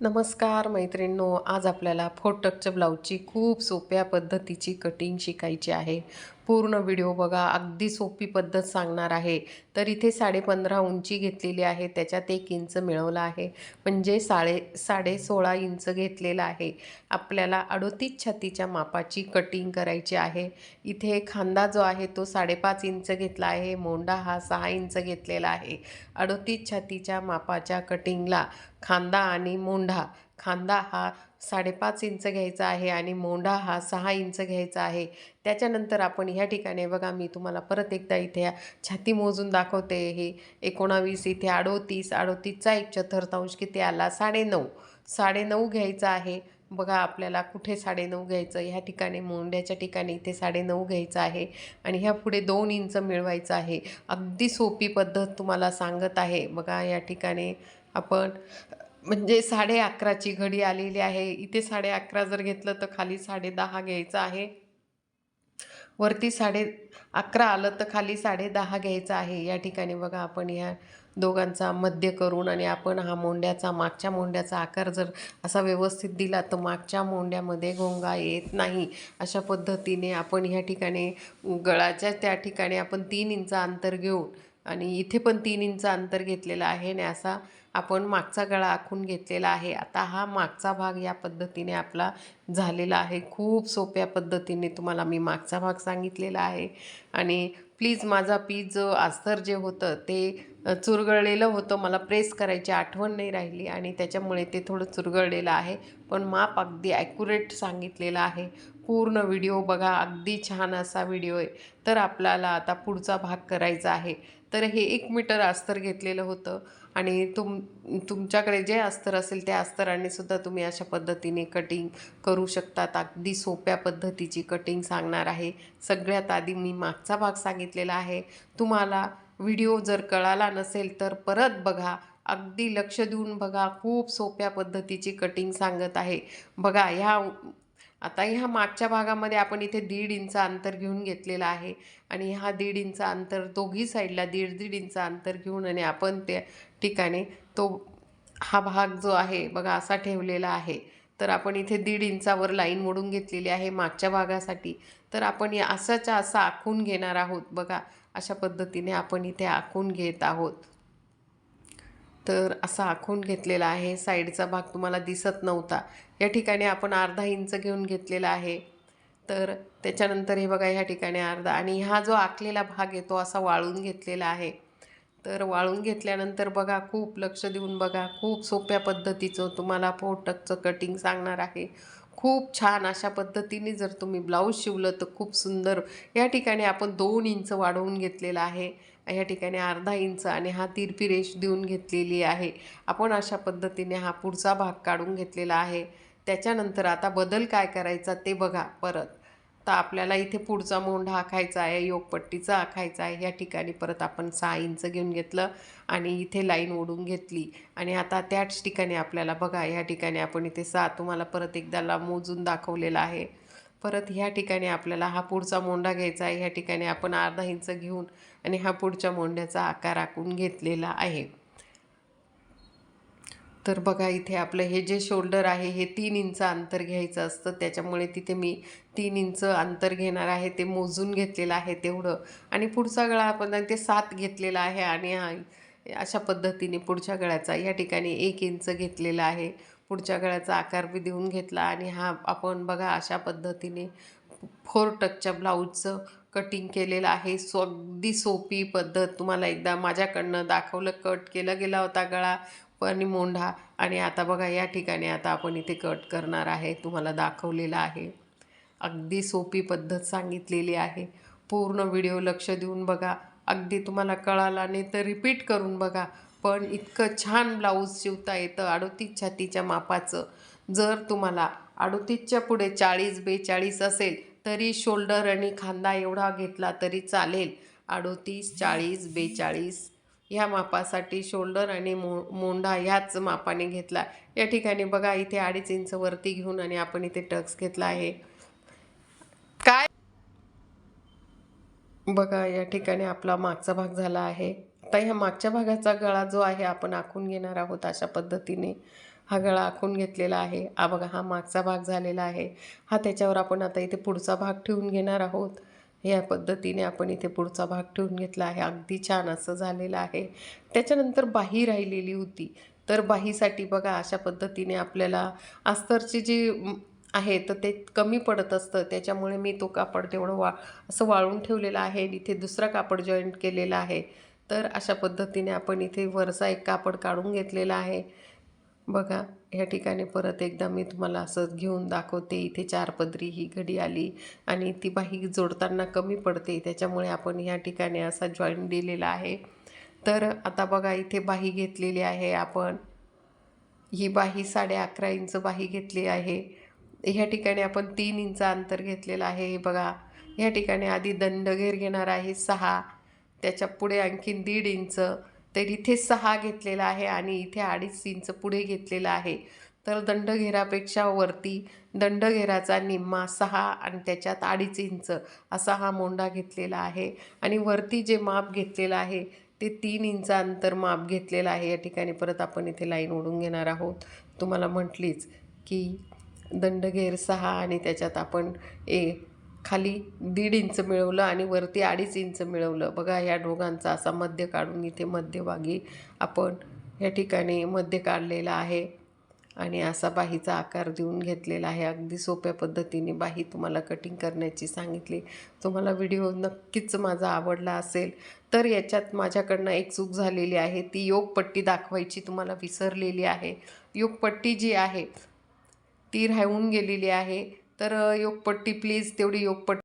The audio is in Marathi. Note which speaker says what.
Speaker 1: नमस्कार मैत्रिणींनो आज आपल्याला फोटकच्या ब्लाऊजची खूप सोप्या पद्धतीची कटिंग शिकायची आहे. पूर्ण व्हिडिओ बघा अगदी सोपी पद्धत सांगणार आहे. तर इथे साडेपंधरा उंची घेतलेली आहे त्याच्यात एक इंच मिळवला आहे. म्हणजे साडे साडे सोळा इंच घेतलेला आहे. आपल्याला अडोतीस छातीच्या मापाची कटिंग करायची आहे. इथे खांदा जो आहे तो साडेपाच इंच घेतला आहे. मोंडा हा सहा इंच घेतलेला आहे. अडोतीस छातीच्या मापाच्या कटिंगला खांदा आणि मोंढा खांदा हा साडेपाच इंच घ्यायचा आहे आणि मोंढा हा सहा इंच घ्यायचा आहे. त्याच्यानंतर आपण ह्या ठिकाणी बघा मी तुम्हाला परत एकदा इथे छाती मोजून दाखवते. हे एकोणावीस इथे अडोतीस अडोतीसचा एक चतुर्थांश किती आला? साडेनऊ. साडेनऊ घ्यायचा आहे. बघा आपल्याला कुठे साडेनऊ घ्यायचं? ह्या ठिकाणी मोंड्याच्या ठिकाणी इथे साडेनऊ घ्यायचं आहे आणि ह्या पुढे दोन इंच मिळवायचं आहे. अगदी सोपी पद्धत तुम्हाला सांगत आहे. बघा या ठिकाणी आपण म्हणजे साडे अकराची घडी आलेली आहे. इथे साडे अकरा जर घेतलं तर खाली साडे दहा घ्यायचं आहे. वरती साडे अकरा आलं तर खाली साडे दहा घ्यायचं आहे. या ठिकाणी बघा आपण ह्या दोघांचा मध्य करून आणि आपण हा मोंड्याचा मागच्या मोंड्याचा आकार जर असा व्यवस्थित दिला तर मागच्या मोंड्यामध्ये गोंगा येत नाही. अशा पद्धतीने आपण ह्या ठिकाणी गळाच्या त्या ठिकाणी आपण तीन इंच अंतर घेऊन आणि इथे पण तीन इंच अंतर घेतलेलं आहे आणि असा आपण मागचा गळा आखून घेतलेला आहे. आता हा मागचा भाग या पद्धतीने आपला झालेला आहे. खूप सोप्या पद्धतीने तुम्हाला मी मागचा भाग सांगितलेला आहे. आणि प्लीज माझा पीज जो अस्तर जे होतं ते चुरगळलेलं होतं. मला प्रेस करायची आठवण नाही राहिली आणि त्याच्यामुळे ते थोडं चुरगळलेलं आहे. पण माप अगदी ॲक्युरेट सांगितलेलं आहे. पूर्ण व्हिडिओ बघा अगदी छान असा व्हिडिओ आहे. तर आपल्याला आता पुढचा भाग करायचा आहे. तर हे एक मीटर अस्तर घेतलेलं होतं आणि तुम तुमच्याकडे जे अस्तर असेल त्या अस्तराने सुद्धा तुम्ही अशा पद्धतीने कटिंग करू शकतात. अगदी सोप्या पद्धतीची कटिंग सांगणार आहे. सगळ्यात आधी मी मागचा भाग सांगितलेला आहे. तुम्हाला व्हिडिओ जर कळाला नसेल तर परत बघा. अगदी लक्ष देऊन बघा. खूप सोप्या पद्धतीची कटिंग सांगत आहे. बघा ह्या आता ह्या मागच्या भागामध्ये आपण इथे दीड इंच अंतर घेऊन घेतलेला आहे आणि हा दीड इंच अंतर दोघी साईडला दीड दीड इंच अंतर घेऊन आणि आपण त्या ठिकाणी तो हा भाग जो आहे बघा असा ठेवलेला आहे. तर आपण इथे दीड इंचावर लाईन मोडून घेतलेली आहे मागच्या भागासाठी. तर आपण या असाच्या असा आखून घेणार आहोत बघा. अशा पद्धतीने आपण इथे आखून घेत आहोत. तर असा आखून घेतलेला आहे. साईडचा भाग तुम्हाला दिसत नव्हता. या ठिकाणी आपण अर्धा इंच घेऊन घेतलेला आहे. तर त्याच्यानंतर हे बघा ह्या ठिकाणी अर्धा आणि हा जो आखलेला भाग आहे तो असा वाळून घेतलेला आहे. तर वाळून घेतल्यानंतर बघा खूप लक्ष देऊन बघा खूप सोप्या पद्धतीचं तुम्हाला फोटकचं कटिंग सांगणार आहे. खूप छान अशा पद्धतीने जर तुम्ही ब्लाऊज शिवलं तर खूप सुंदर. या ठिकाणी आपण दोन इंच वाढवून घेतलेलं आहे. या ठिकाणी अर्धा इंच आणि हा तिरपी रेष देऊन घेतलेली आहे. आपण अशा पद्धतीने हा पुढचा भाग काढून घेतलेला आहे. त्याच्यानंतर आता बदल काय करायचा ते बघा परत. तर आपल्याला इथे पुढचा मोंढा आखायचा आहे योगपट्टीचा आखायचा आहे. या ठिकाणी परत आपण सहा इंच घेऊन घेतलं आणि इथे लाईन ओढून घेतली. आणि आता त्याच ठिकाणी आपल्याला बघा या ठिकाणी आपण इथे सहा तुम्हाला परत एकदाला मोजून दाखवलेला आहे. परत ह्या ठिकाणी आपल्याला हा पुढचा मोंडा घ्यायचा आहे ह्या ठिकाणी आपण अर्धा इंच घेऊन आणि हा पुढच्या मोंड्याचा आकार आखून घेतलेला आहे. तर बघा इथे आपलं हे जे शोल्डर आहे हे तीन इंच अंतर घ्यायचं असतं. त्याच्यामुळे तिथे मी तीन इंच अंतर घेणार आहे ते मोजून घेतलेलं आहे तेवढं. आणि पुढचा गळा आपण ते सात घेतलेला आहे आणि हा अशा पद्धतीने पुढच्या गळ्याचा या ठिकाणी एक इंच घेतलेला आहे. पुढच्या गळ्याचा आकार बी देऊन घेतला आणि हा आपण बघा अशा पद्धतीने फोर टकच्या ब्लाऊजचं कटिंग केलेलं आहे. सो अगदी सोपी पद्धत. तुम्हाला एकदा माझ्याकडनं दाखवलं कट केलं गेला होता गळा पण मोंढा. आणि आता बघा या ठिकाणी आता आपण इथे कट करणार आहे. तुम्हाला दाखवलेलं आहे. अगदी सोपी पद्धत सांगितलेली आहे. पूर्ण व्हिडिओ लक्ष देऊन बघा. अगदी तुम्हाला कळाला नाही तर रिपीट करून बघा. पण इतकं छान ब्लाऊज शिवता येतं अडोतीस छातीच्या मापाचं. जर तुम्हाला अडोतीसच्या पुढे चाळीस बेचाळीस असेल तरी शोल्डर आणि खांदा एवढा घेतला तरी चालेल. अडोतीस चाळीस बेचाळीस ह्या मापासाठी शोल्डर आणि मो मोंढा ह्याच मापाने घेतला. या ठिकाणी बघा इथे अडीच इंच वरती घेऊन आणि आपण इथे टक्स घेतला आहे. काय? बघा या ठिकाणी आपला मागचा भाग झाला आहे. आता ह्या मागच्या भागाचा गळा जो आहे आपण आखून घेणार आहोत अशा पद्धतीने. हा गळा आखून घेतलेला आहे. हा बघा हा मागचा भाग झालेला आहे. हा त्याच्यावर आपण आता इथे पुढचा भाग ठेवून घेणार आहोत. या पद्धतीने आपण इथे पुढचा भाग ठेवून घेतला आहे. अगदी छान असं झालेलं आहे. त्याच्यानंतर बाही राहिलेली होती. तर बाहीसाठी बघा अशा पद्धतीने आपल्याला अस्तरची जी आहे तर ते कमी पडत असतं. त्याच्यामुळे मी तो कापड तेवढं वा असं वाळून ठेवलेला आहे. इथे दुसरा कापड जॉईंट केलेला आहे. तर अशा पद्धतीने आपण इथे वरचा एक कापड काढून घेतलेला आहे. बघा ह्या ठिकाणी परत एकदा मी तुम्हाला असं घेऊन दाखवते. इथे चार पदरी ही घडी आली आणि ती बाही जोडताना कमी पडते. त्याच्यामुळे आपण ह्या ठिकाणी असा जॉईन दिलेला आहे. तर आता बघा इथे बाही घेतलेली आहे आपण. ही बाही साडे अकरा इंच बाही घेतली आहे. ह्या ठिकाणी आपण तीन इंच अंतर घेतलेलं आहे. हे बघा ह्या ठिकाणी आधी दंडघेर घेणार आहे सहा. त्याच्या पुढे आणखीन दीड इंच तर इथे सहा घेतलेला आहे आणि इथे अडीच इंच पुढे घेतलेला आहे. तर दंडघेरापेक्षा वरती दंडघेराचा निम्मा सहा आणि त्याच्यात अडीच इंच असा हा मोंडा घेतलेला आहे. आणि वरती जे माप घेतलेलं आहे ते तीन इंच अंतर माप घेतलेलं आहे. या ठिकाणी परत आपण इथे लाईन ओढून घेणार आहोत. तुम्हाला म्हटलीच की दंडघेर सहा आणि त्याच्यात आपण ए खाली दीड इंच मिळवलं आणि वरती अडीच इंच मिळवलं. बघा ह्या ढोघांचा असा मध्य काढून इथे मध्यभागी आपण या ठिकाणी मध्य काढलेला आहे आणि असा बाहीचा आकार देऊन घेतलेला आहे. अगदी सोप्या पद्धतीने बाही तुम्हाला कटिंग करण्याची सांगितली. तुम्हाला व्हिडिओ नक्कीच माझा आवडला असेल तर याच्यात माझ्याकडनं एक चूक झालेली आहे. ती योगपट्टी दाखवायची तुम्हाला विसरलेली आहे. योगपट्टी जी आहे ती राहून गेलेली आहे. तर योगपट्टी प्लीज तेवढी योगपट्टी